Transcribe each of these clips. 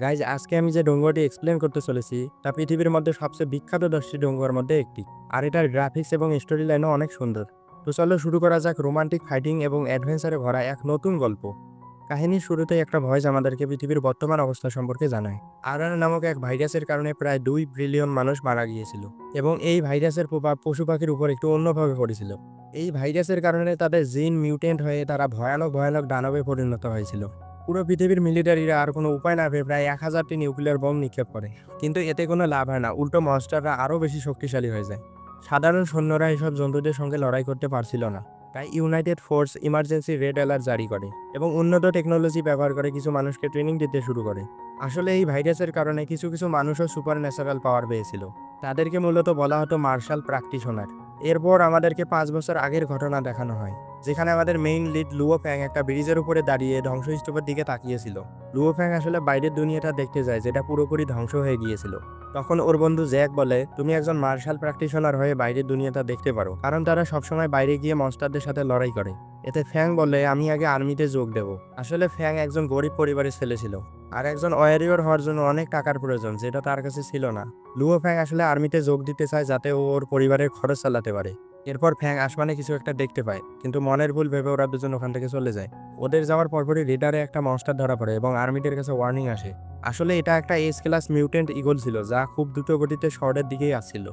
Guys আজকে আমি যে ডোঙ্গরটি এক্সপ্লেন করতে চলেছি, তা পৃথিবীর মধ্যে সবচেয়ে বিখ্যাত দশটি ডোঙ্গর মধ্যে একটি। আর এটার গ্রাফিক্স এবং স্টোরি লাইনও অনেক সুন্দর। তো চলো শুরু করা যাক রোমান্টিক ফাইটিং এবং অ্যাডভেঞ্চারে ভরা এক নতুন গল্প। কাহিনীর শুরুতে একটা ভয়েস আমাদেরকে পৃথিবীর বর্তমান অবস্থা সম্পর্কে জানায়। আরআর নামক এক ভাইরাসের কারণে প্রায় দুই বিলিয়ন মানুষ মারা গিয়েছিল এবং এই ভাইরাসের প্রভাব পশু পাখির উপর একটু অন্যভাবে পড়েছিল। এই ভাইরাসের কারণে তাদের জিন মিউটেন্ট হয়ে তারা ভয়ানক ভয়ানক দানবে পরিণত হয়েছিল। পুরো পৃথিবীর মিলিটারিরা আর কোনো উপায় না পেয়ে প্রায় এক হাজারটি নিউক্লিয়ার বম নিক্ষেপ করে। কিন্তু এতে কোনো লাভ হয় না, উল্টো মনস্টাররা আরও বেশি শক্তিশালী হয়ে যায়। সাধারণ সৈন্যরা এসব জন্তুদের সঙ্গে লড়াই করতে পারছিল না। তাই united force emergency red alert জারি করে এবং উন্নত টেকনোলজি ব্যবহার করে কিছু মানুষকে ট্রেনিং দিতে শুরু করে। আসলে এই ভাইরাসের কারণে কিছু কিছু মানুষও সুপার ন্যাচারাল পাওয়ার পেয়েছিল। তাদেরকে মূলত বলা হতো মার্শাল প্র্যাকটিশনার। এরপর আমাদেরকে পাঁচ বছর আগের ঘটনা দেখানো হয়, যেখানে আমাদের মেইন লিড লুও ফ্যাং একটা ব্রিজের উপরে দাঁড়িয়ে ধ্বংসস্তূপের দিকে তাকিয়েছিল। লুও ফ্যাং আসলে বাইরের দুনিয়াটা দেখতে যায়, যেটা পুরোপুরি ধ্বংস হয়ে গিয়েছিল। তখন ওর বন্ধু জ্যাক বলে, তুমি একজন মার্শাল প্র্যাকটিশনার হয়ে বাইরের দুনিয়াটা দেখতে পারো, কারণ তারা সবসময় বাইরে গিয়ে মনস্টারদের সাথে লড়াই করে। এতে ফ্যাং বলে, আমি আগে আর্মিতে যোগ দেব। আসলে ফ্যাং একজন গরিব পরিবারের ছেলে ছিল। আর একজন ওয়ারিয়র হওয়ার জন্য অনেক টাকার প্রয়োজন, যেটা তার কাছে ছিল না। লুও ফ্যাং আসলে আর্মিতে যোগ দিতে চায় যাতে ও ওর পরিবারের খরচ চালাতে পারে। এরপর ফ্যাং আসমানে কিছু একটা দেখতে পায়, কিন্তু মনের ভুল ভেবে ওরা দুজন ওখান থেকে চলে যায়। ওদের যাওয়ার পরপরই রিডারে একটা মনস্টার ধরা পড়ে এবং আর্মিদের কাছে ওয়ার্নিং আসে। আসলে এটা একটা এস ক্লাস মিউটেন্ট ইগল ছিল, যা খুব দ্রুত গতিতে শহরের দিকেই আসছিল।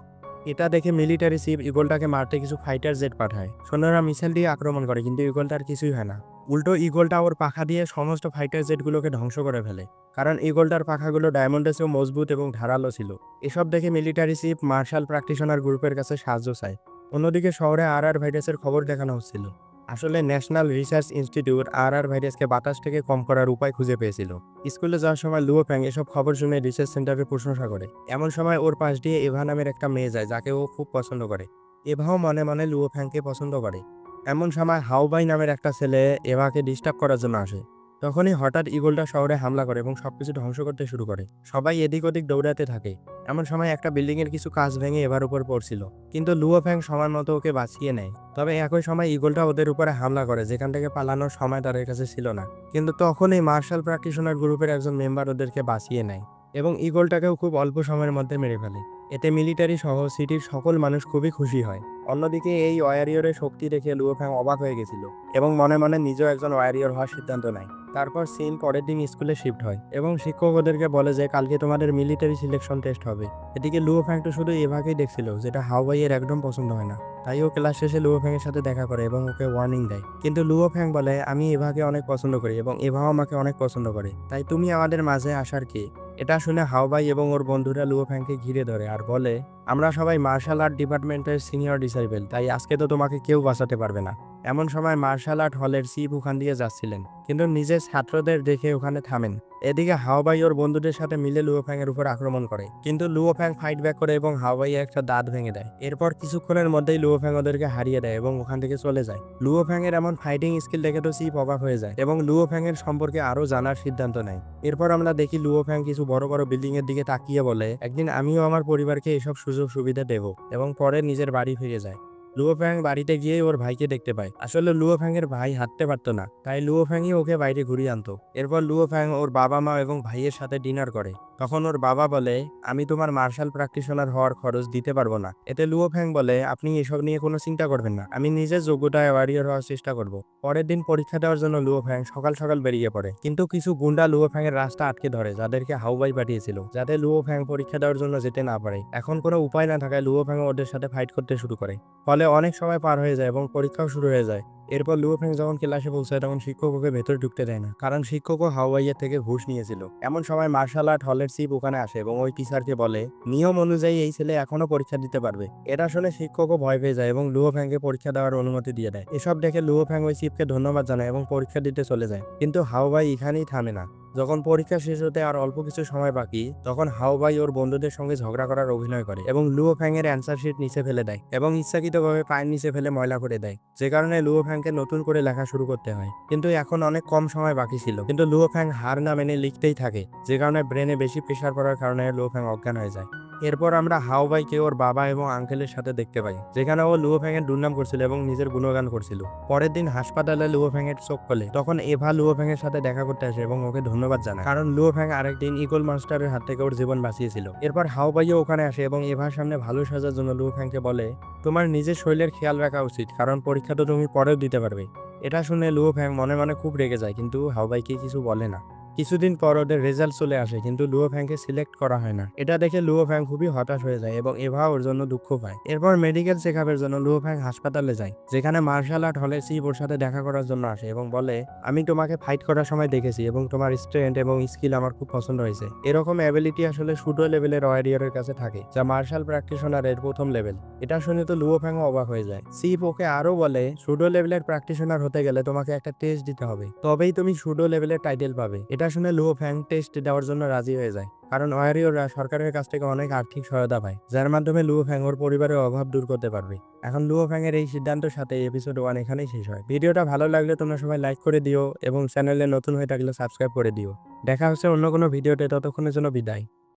এটা দেখে মিলিটারি চিফ ইগলটাকে মারতে কিছু ফাইটার জেট পাঠায়। সৈন্যরা মিসাইল দিয়ে আক্রমণ করে, কিন্তু ইগলটার কিছুই হয় না। উল্টো ইগলটা ওর পাখা দিয়ে সমস্ত ফাইটার জেটগুলোকে ধ্বংস করে ফেলে। কারণ ইগলটার পাখাগুলো ডায়মন্ডের চেয়েও মজবুত এবং ধারালো ছিল। এসব দেখে মিলিটারি চিফ মার্শাল প্র্যাকটিশনার গ্রুপের কাছে সাহায্য চায়। অন্যদিকে শহরে আর আর ভাইরাসের খবর দেখানো হচ্ছিল। আসলে ন্যাশনাল রিসার্চ ইনস্টিটিউট আর আর ভাইরাসকে বাতাস থেকে কম করার উপায় খুঁজে পেয়েছিল। স্কুলে যাওয়ার সময় লুও ফ্যাং এসব খবর শুনে রিসার্চ সেন্টারে প্রশংসা করে। এমন সময় ওর পাশ দিয়ে এভা নামের একটা মেয়ে যায়, যাকে ও খুব পছন্দ করে। এভাও মনে মনে লুও ফ্যাংকে পছন্দ করে। এমন সময় হাউবাই নামের একটা ছেলে এভাকে ডিস্টার্ব করার জন্য আসে। তখনই হঠাৎ ইগলটা শহরে হামলা করে এবং সবকিছু ধ্বংস করতে শুরু করে। সবাই এদিক ওদিক দৌড়াতে থাকে। এমন সময় একটা বিল্ডিং এর কিছু কাজ ভেঙে এবার উপর পড়ছিল। কিন্তু লুও ফ্যাং সময় মতো ওকে বাঁচিয়ে নেয়। তবে একই সময় ইগলটা ওদের উপরে হামলা করে, যেখান থেকে পালানোর সময় তাদের কাছে ছিল না। কিন্তু তখনই মার্শাল প্র্যাকটিশনার গ্রুপের একজন মেম্বার ওদেরকে বাঁচিয়ে নেয় এবং ইগলটাকেও খুব অল্প সময়ের মধ্যে মেরে ফেলে। এতে মিলিটারি সহ সিটির সকল মানুষ খুবই খুশি হয়। অন্যদিকে এই ওয়ারিয়রের শক্তি দেখে লুও ফ্যাং অবাক হয়ে গেছিল এবং মনে মনে নিজেও একজন ওয়ারিয়র হওয়ার সিদ্ধান্ত নেয়। তারপর সিন পরের দিন স্কুলে শিফট হয় এবং শিক্ষক ওদেরকে বলে যে, কালকে তোমাদের মিলিটারি সিলেকশন টেস্ট হবে। এদিকে লুও ফ্যাং তো শুধু এভাকেই দেখছিল যেটা হাওয়াইয়ের একদম পছন্দ হয় না। তাই ও ক্লাস শেষে লুও ফ্যাংয়ের সাথে দেখা করে এবং ওকে ওয়ার্নিং দেয়। কিন্তু লুও ফ্যাং বলে, আমি এভাকে অনেক পছন্দ করি এবং এভাও আমাকে অনেক পছন্দ করে। তাই তুমি আমাদের মাঝে আসার কি? এটা শুনে হাওবাই এবং ওর বন্ধুরা লুও ফ্যাংকে ঘিরে ধরে আর বলে, আমরা সবাই মার্শাল আর্ট ডিপার্টমেন্টের সিনিয়র ডিসাইবেল, তাই আজকে তো তোমাকে কেউ বাঁচাতে পারবে না। এমন সময় মার্শাল আর্ট হলের চিফ ওখান দিয়ে যাচ্ছিলেন, কিন্তু নিজের ছাত্রদের দেখে ওখানে থামেন। এদিকে হাওবাই ওর বন্ধুদের সাথে মিলে লুও ফ্যাং এর উপর আক্রমণ করে, কিন্তু লুও ফ্যাং ফাইট ব্যাক করে এবং হাওয়াই একটা দাঁত ভেঙে দেয়। এরপর কিছুক্ষণের মধ্যেই লুও ফ্যাং ওদেরকে হারিয়ে দেয় এবং ওখান থেকে চলে যায়। লুও ফ্যাং এর এমন ফাইটিং স্কিল দেখে তো চিপ অবাক হয়ে যায় এবং লুও ফ্যাং এর সম্পর্কে আরও জানার সিদ্ধান্ত নেয়। এরপর আমরা দেখি লুও ফ্যাং কিছু বড় বড় বিল্ডিং এর দিকে তাকিয়ে বলে, একদিন আমিও আমার পরিবারকে এসব সুযোগ সুবিধা দেব এবং পরে নিজের বাড়ি ফিরে যায় লুও ফ্যাং বাড়িতে গিয়ে ওর ভাইকে দেখতে পায়। আসলে লুও ফ্যাং এর ভাই হাঁটতে পারতো না, তাই লুও ফ্যাংই ওকে বাইরে ঘুরিয়ে আনতো। এরপর লুও ফ্যাং ওর বাবা মা এবং ভাইয়ের সাথে ডিনার করে। তখন ওর বাবা বলে, আমি তোমার মার্শাল প্র্যাকটিশনার হওয়ার খরচ দিতে পারব না। এতে লুও ফ্যাং বলে, আপনি এসব নিয়ে কোনো চিন্তা করবেন না। আমি নিজের যোগ্যতায় ওয়ারিয়র হওয়ার চেষ্টা করব। পরের দিন পরীক্ষা দেওয়ার জন্য লুও ফ্যাং সকাল সকাল বেরিয়ে পড়ে। কিন্তু কিছু গুন্ডা লুও ফ্যাং এর রাস্তা আটকে ধরে, যাদেরকে হাউবাই পাঠিয়েছিল, যাতে লুও ফ্যাং পরীক্ষা দেওয়ার জন্য যেতে না পারে। এখন কোনো উপায় না থাকায় লুও ফ্যাং ওদের সাথে ফাইট করতে শুরু করে। ফলে অনেক সময় পার হয়ে যায় এবং পরীক্ষাও শুরু হয়ে যায়। এরপর লুয়োফেং যখন ক্লাসে পৌঁছায়, তখন শিক্ষক ওকে ভেতরে ঢুকতে দেয় না। কারণ শিক্ষকও হাওয়াইয়া থেকে ঘুষ নিয়েছিল। এমন সময় মার্শাল আর্ট হলের চিপ ওখানে আসে এবং ওই টিচারকে বলে, নিয়ম অনুযায়ী এই ছেলে এখনও পরীক্ষা দিতে পারবে। এটা শুনে শিক্ষকও ভয় পেয়ে যায় এবং লুয়ো ফ্যাংকে পরীক্ষা দেওয়ার অনুমতি দিয়ে দেয়। এসব দেখে লুয়ো ফ্যাং ওই চিপকে ধন্যবাদ জানায় এবং পরীক্ষা দিতে চলে যায়। কিন্তু হাওয়াই এখানেই থামে না। যখন পরীক্ষা শেষ হতে আর অল্প কিছু সময় বাকি, তখন হাওবাই ওর বন্ধুদের সঙ্গে ঝগড়া করার অভিনয় করে এবং লুও ফ্যাং এর অ্যান্সার শিট নিচে ফেলে দেয় এবং ইচ্ছাকৃতভাবে পায়ের নিচে ফেলে ময়লা করে দেয়। যে কারণে লুও ফ্যাংকে নতুন করে লেখা শুরু করতে হয়। কিন্তু এখন অনেক কম সময় বাকি ছিল। কিন্তু লুও ফ্যাং হার না মেনে লিখতেই থাকে, যে কারণে ব্রেনে বেশি প্রেশার পড়ার কারণে লুও ফ্যাং অজ্ঞান হয়ে যায়। এরপর আমরা হাওবাইকে ওর বাবা এবং আঙ্কেলের সাথে দেখতে পাই, যেখানে ও লুও ফ্যাংয়ের দুর্নাম করছিল এবং নিজের গুণগান করছিল। পরের দিন হাসপাতালে লুও ফ্যাংয়ের চোখ খোলে তখন এভা লুও ফ্যাংয়ের সাথে দেখা করতে আসে এবং ওকে ধন্যবাদ জানায়। কারণ লুও ফ্যাং আরেকদিন ইগল মাস্টারের হাত থেকে ওর জীবন বাঁচিয়েছিল। এরপর হাওবাইও ওখানে আসে এবং এভার সামনে ভালো সাজার জন্য লুও ফ্যাংকে বলে, তোমার নিজের শরীরের খেয়াল রাখা উচিত, কারণ পরীক্ষা তো তুমি পরেও দিতে পারবে। এটা শুনে লুও ফ্যাং মনে মনে খুব রেগে যায়, কিন্তু হাওবাইকে কিছু বলে না। কিছুদিন পর ওদের রেজাল্ট চলে আসে, কিন্তু লুও ফ্যাংকে সিলেক্ট করা হয় না। এটা দেখে লুও ফ্যাং খুবই হতাশ হয়ে যায় এবং এভা ওর জন্য দুঃখ পায়। এরপর মেডিকেল চেক আপের জন্য লুও ফ্যাং হাসপাতালে যায়, যেখানে মার্শাল আর্ট হলে সিপ ওর সাথে দেখা করার জন্য আসে এবং বলে, আমি তোমাকে ফাইট করার সময় দেখেছি এবং তোমার স্ট্রেন্থ এবং স্কিল আমার খুব পছন্দ হয়েছে। এরকম অ্যাবিলিটি আসলে শুডো লেভেলের ওয়ারিয়রের কাছে থাকে, যা মার্শাল প্র্যাকটিশনারের প্রথম লেভেল এটা শুনে তো লুও ফ্যাংও অবাক হয়ে যায়। সিপ ওকে আরও বলে সুডো লেভেলের প্র্যাকটিশনার হতে গেলে তোমাকে একটা টেস্ট দিতে হবে। তবেই তুমি সুডো লেভেলের টাইটেল পাবে। এটা শুনে লুও ফ্যাং টেস্ট দেওয়ার জন্য রাজি হয়ে যায়। কারণ ওয়ারিওরা সরকারের কাছ থেকে অনেক আর্থিক সহায়তা পায়, যার মাধ্যমে লুও ফ্যাং ওর পরিবারের অভাব দূর করতে পারবে। এখন লুও ফ্যাং এর এই সিদ্ধান্তের সাথে এপিসোড ওয়ান এখানেই শেষ হয়। ভিডিওটা ভালো লাগলে তোমরা সবাই লাইক করে দিও এবং চ্যানেলে নতুন হয়ে থাকলে সাবস্ক্রাইব করে দিও। দেখা হচ্ছে অন্য কোনো ভিডিওতে, ততক্ষণের জন্য বিদায়।